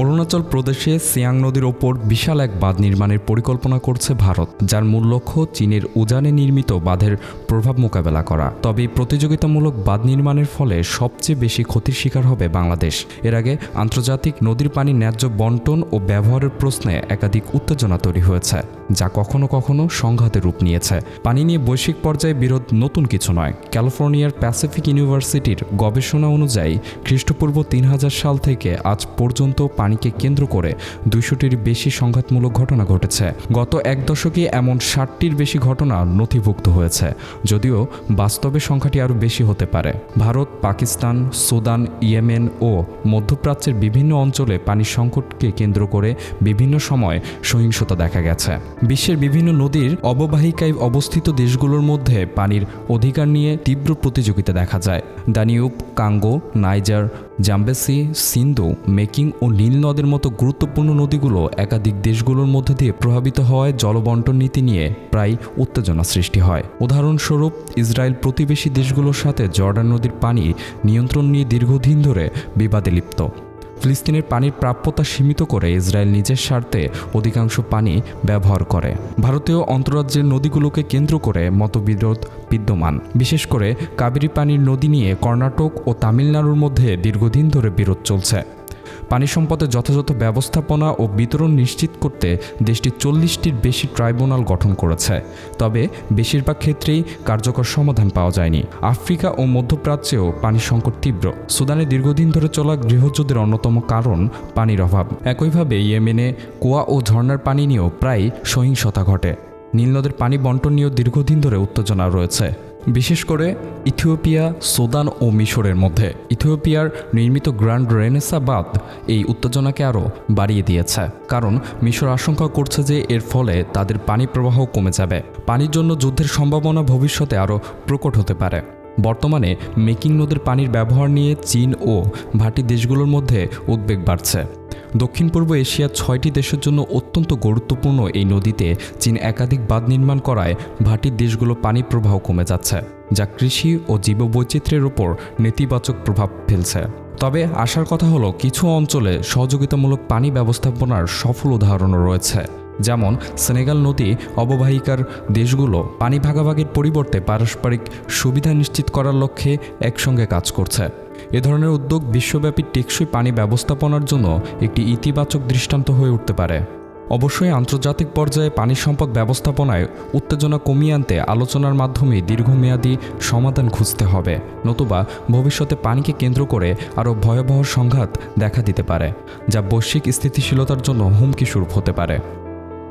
অরুণাচল প্রদেশে সিয়াং নদীর ওপর বিশাল এক বাঁধ নির্মাণের পরিকল্পনা করছে ভারত, যার মূল লক্ষ্য চীনের উজানে নির্মিত বাঁধের প্রভাব মোকাবেলা করা। তবে প্রতিযোগিতামূলক বাঁধ নির্মাণের ফলে সবচেয়ে বেশি ক্ষতির শিকার হবে বাংলাদেশ। এর আগে আন্তর্জাতিক নদীর পানি ন্যায্য বন্টন ও ব্যবহারের প্রশ্নে একাধিক উত্তেজনা তৈরি হয়েছে, যা কখনো কখনো সংঘাতের রূপ নিয়েছে। পানি নিয়ে বৈশ্বিক পর্যায়ে বিরোধ নতুন কিছু নয়। ক্যালিফোর্নিয়ার প্যাসিফিক ইউনিভার্সিটির গবেষণা অনুযায়ী, খ্রিস্টপূর্ব তিন হাজার সাল থেকে আজ পর্যন্ত পানিকে কেন্দ্র করে দুইশোটির বেশি সংঘাতমূলক ঘটনা ঘটেছে। গত এক দশকে এমন ষাটটির বেশি ঘটনা নথিভুক্ত হয়েছে, যদিও বাস্তবে সংখ্যাটি আরও বেশি হতে পারে। ভারত, পাকিস্তান, সুদান, ইয়েমেন ও মধ্যপ্রাচ্যের বিভিন্ন অঞ্চলে পানির সংকটকে কেন্দ্র করে বিভিন্ন সময় সহিংসতা দেখা গেছে। বিশ্বের বিভিন্ন নদীর অববাহিকায় অবস্থিত দেশগুলোর মধ্যে পানির অধিকার নিয়ে তীব্র প্রতিযোগিতা দেখা যায়। Danube, Congo, Niger, Zambezi, Sindhu, Mekong ও নীল নদের মতো গুরুত্বপূর্ণ নদীগুলো একাধিক দেশগুলোর মধ্যে দিয়ে প্রভাবিত হওয়ায় জলবন্টন নীতি নিয়ে প্রায় উত্তেজনা সৃষ্টি হয়। উদাহরণস্বরূপ, ইসরায়েল প্রতিবেশী দেশগুলোর সাথে জর্ডান নদীর পানি নিয়ন্ত্রণ নিয়ে দীর্ঘদিন ধরে বিবাদে লিপ্ত। ফিলিস্তিনের পানির প্রাপ্যতা সীমিত করে ইসরায়েল নিজের স্বার্থে অধিকাংশ পানি ব্যবহার করে। ভারতীয় অন্তরাজ্যের নদীগুলোকে কেন্দ্র করে মতবিরোধ বিদ্যমান। বিশেষ করে কাবেরী পানির নদী নিয়ে কর্ণাটক ও তামিলনাড়ুর মধ্যে দীর্ঘদিন ধরে বিরোধ চলছে। পানি সম্পদের যথাযথ ব্যবস্থাপনা ও বিতরণ নিশ্চিত করতে দেশটি চল্লিশটির বেশি ট্রাইব্যুনাল গঠন করেছে। তবে বেশিরভাগ ক্ষেত্রেই কার্যকর সমাধান পাওয়া যায়নি। আফ্রিকা ও মধ্যপ্রাচ্যেও পানি সংকট তীব্র। সুদানে দীর্ঘদিন ধরে চলা গৃহযুদ্ধের অন্যতম কারণ পানির অভাব। একইভাবে ইয়েমেনে কুয়া ও ঝর্ণার পানি নিয়েও প্রায় সহিংসতা ঘটে। নীল নদের পানি বন্টন নিয়েও দীর্ঘদিন ধরে উত্তেজনা রয়েছে। বিশেষ করে ইথিওপিয়া, সোদান ও মিশরের মধ্যে। ইথিওপিয়ার নির্মিত গ্র্যান্ড রেনেসা বাঁধ এই উত্তেজনাকে আরও বাড়িয়ে দিয়েছে, কারণ মিশর আশঙ্কা করছে যে এর ফলে তাদের পানি প্রবাহ কমে যাবে। পানির জন্য যুদ্ধের সম্ভাবনা ভবিষ্যতে আরও প্রকট হতে পারে। বর্তমানে মেকিং নদের পানির ব্যবহার নিয়ে চীন ও ভাটি দেশগুলোর মধ্যে উদ্বেগ বাড়ছে। দক্ষিণ পূর্ব এশিয়ার ছয়টি দেশের জন্য অত্যন্ত গুরুত্বপূর্ণ এই নদীতে চীন একাধিক বাঁধ নির্মাণ করায় ভাটির দেশগুলো পানি প্রবাহ কমে যাচ্ছে, যা কৃষি ও জীববৈচিত্র্যের উপর নেতিবাচক প্রভাব ফেলছে। তবে আসার কথা হলো, কিছু অঞ্চলে সহযোগিতামূলক পানি ব্যবস্থাপনার সফল উদাহরণও রয়েছে। যেমন সেনেগাল নদী অববাহিকার দেশগুলো পানি ভাগাভাগির পরিবর্তে পারস্পরিক সুবিধা নিশ্চিত করার লক্ষ্যে একসঙ্গে কাজ করছে। এ ধরনের উদ্যোগ বিশ্বব্যাপী টেকসই পানি ব্যবস্থাপনার জন্য একটি ইতিবাচক দৃষ্টান্ত হয়ে উঠতে পারে। অবশ্যই আন্তর্জাতিক পর্যায়ে পানি সম্পদ ব্যবস্থাপনায় উত্তেজনা কমিয়ে আনতে আলোচনার মাধ্যমে দীর্ঘমেয়াদী সমাধান খুঁজতে হবে, নতুবা ভবিষ্যতে পানিকে কেন্দ্র করে আরও ভয়াবহ সংঘাত দেখা দিতে পারে, যা বৈশ্বিক স্থিতিশীলতার জন্য হুমকি স্বরূপ হতে পারে।